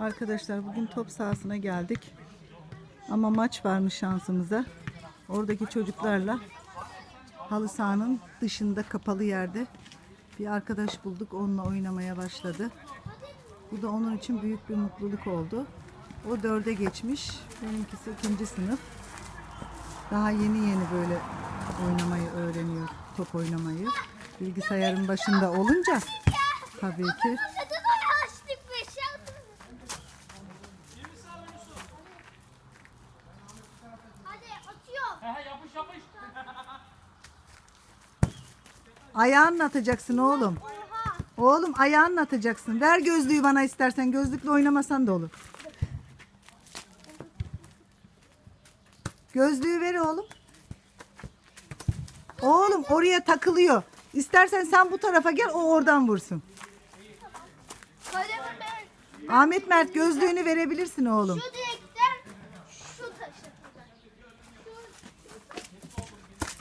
Arkadaşlar bugün top sahasına geldik. Ama maç varmış şansımıza. Oradaki çocuklarla halı sahanın dışında kapalı yerde bir arkadaş bulduk. Onunla oynamaya başladı. Bu da onun için büyük bir mutluluk oldu. O dörde geçmiş. Benimkisi ikinci sınıf. Daha yeni yeni böyle oynamayı öğreniyor. Top oynamayı. Bilgisayarın başında olunca tabii ki Hadi atıyorum. Yapış yapış. ayağınla atacaksın oğlum. Oha. Oğlum ayağınla atacaksın. Ver gözlüğü bana istersen. Gözlükle oynamasan da olur. Gözlüğü ver oğlum. Oğlum oraya takılıyor. İstersen sen bu tarafa gel o oradan vursun. Ahmet Mert gözlüğünü verebilirsin oğlum. şu direkten şu taşı.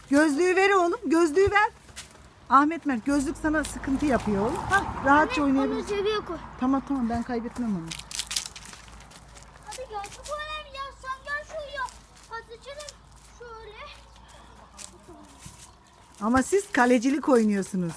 Gözlüğü ver oğlum. Gözlüğü ver. Ahmet Mert gözlük sana sıkıntı yapıyor oğlum. Hah, rahatça oynayabilirsin. cebine koy. Tamam tamam ben kaybetmem onu. Hadi gel şu kalemi ya sen gel şuraya. Patlıcanım şöyle. Ama siz kalecilik oynuyorsunuz.